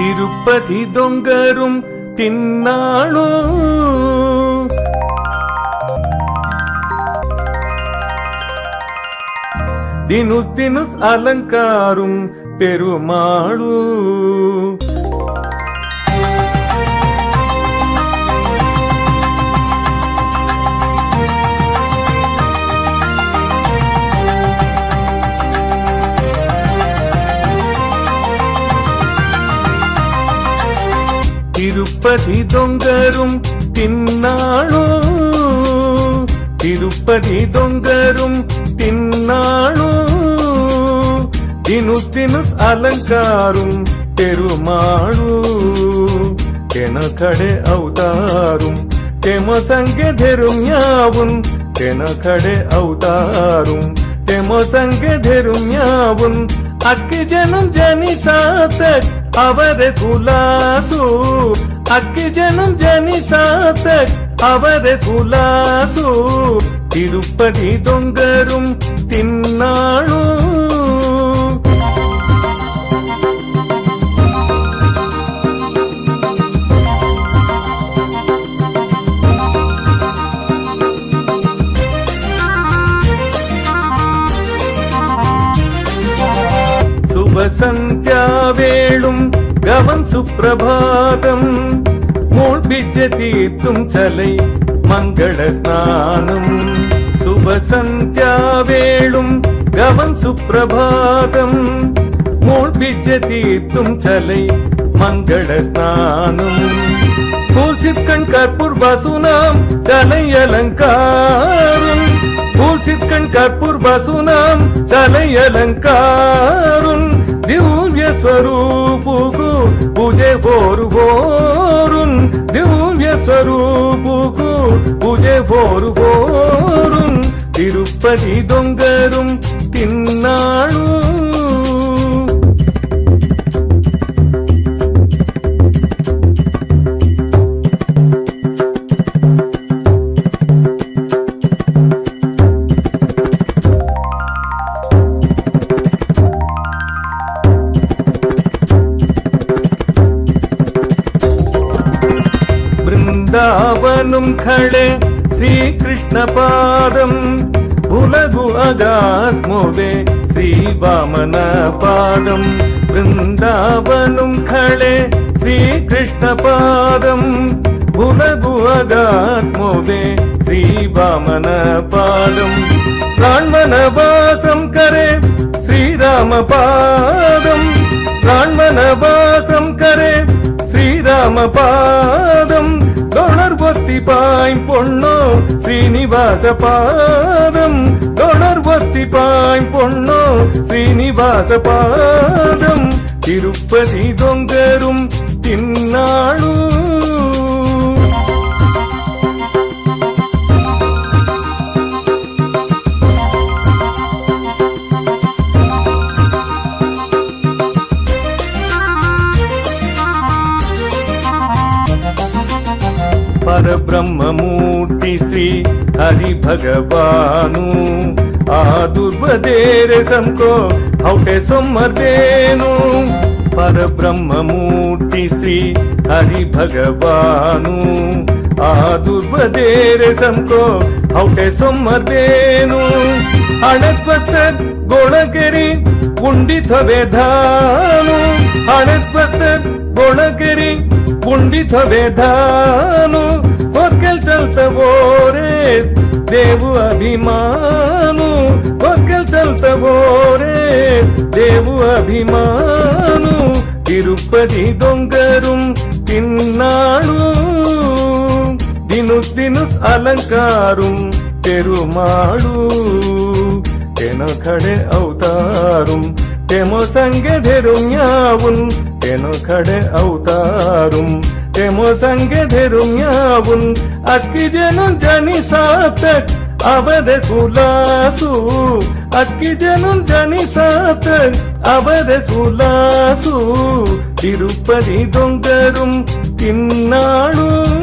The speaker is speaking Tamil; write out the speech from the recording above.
తిరుపతి దొంగరుం తిన్నాడు దినుస్ దినుస్ అలంకారం పెరుమాళు திருப்பதி தொங்கரும் தின்னாளும் திருப்பதி தொங்கரும் தின்னாளும் தினுஸ் தினுஸ் அலங்காரும் பெருமாளும் என கடை அவதாரும் தெம சங்கே தெரும் யாவும் தென கடை அவதாரும் தெம சங்கே தெரும் யாவும் అగ్గి జనం జనితాత అవరే కులాసు అగ్గిజనం జని సాతక్ అవరె సులాసు తిరుపతి దొంగరుం తిన్నాడు వసంత അവൻ സുപ്രഭാതം മൂൾപ്പിച്ച തീർത്തും ചലൈ മംഗളസ്നാനം ശുഭസന്ധ്യാവേളും ഗവൻ സുപ്രഭാതം മൂൾപ്പിച്ച തീർത്തും ചലൈ മംഗളസ്നാനം பூசிற்கண் கற்பூர் வசுனாம் தலை அலங்காரும் பூசிற்கண் கற்பூர் வசுனாம் தலை அலங்காரும் திவ்ய ஸ்வரூபுகு పూజే బోరు బోరున్ దివ్య స్వరూపుకు. పూజే బోరు బోరున్ తిరుపతి దొంగరు తిన్నాడు ವೃಂದಾವನಂ ಖಳೆ ಶ್ರೀಕೃಷ್ಣ ಪಾದಂ புலகு அகாஸ்மோவே ஸ்ரீவாமன பாதம் பிருந்தாவனும் களே ஸ்ரீகிருஷ்ண பாதம் புலகு அகாஸ்மோவே ஸ்ரீவாமன பாதம் பிராண்மணவாசம் கரே ஸ்ரீராம பாதம் பிராண்மணவாசம் கரே ஸ்ரீராம பாதம் தொடர்வத்தி பாய் பொண்ணோ ஸ்ரீனிவாச பாதம். தொடர்வத்தி பாய் பொன்னோ ஸ்ரீனிவாச பாதம். திருப்பதி தொங்கரும் தின்னாளும் పరబ్రహ్మమూర్తి శ్రీ హరి భగవాను ಆ ದುರ್ವದೇರೆ ಸಂಕೋ ಔಟೆ ಸೊಮ್ಮರ್ದೇನು ಪರಬ್ರಹ್ಮಮೂರ್ತಿ ಶ್ರೀ ಹರಿ ಭಗವಾನು ಆ ದುರ್ವದೇರೆ ಸಂಕೋ ಔಟೆ ಸೊಮ್ಮರ್ದೇನು ಹಣತ್ವತ್ತ ಗೊಳಗೆರಿ ಉಂಡಿತವೆ ಧಾನು ಹಣತ್ವತ್ತ ಗೊಳಗೆರಿ ಉಂಡಿತವೆ ಧಾನು ಹೊರ್ಗೆಲ್ ಚಲ್ತವೋರೆ ದೇವು ಅಭಿಮಾನು ಒಕ್ಕಲ್ ಚಲ್ತವೋರೆ ದೇವು ಅಭಿಮಾನು ತಿರುಪತಿ ದೊಂಗರುಂ ತಿನ್ನಾಳು ದಿನುಸ್ ದಿನುಸ್ ಅಲಂಕಾರುಂ ತೆರುಮಾಳು ತೆನ ಕಡೆ ಅವತಾರುಂ ತೆಮೊ ಸಂಗೆ ಧೆರುಂ ಯಾವುನ್ એનો ખડે અવતારું તેમો સંગે ધેરું યાવું અક્કી જેનું જની સાતક அவத சுலாசு அக்கிஜனும் ஜனிசாத்த அவத சுலாசு திருப்பதி தொங்கரும் தின்னாளும்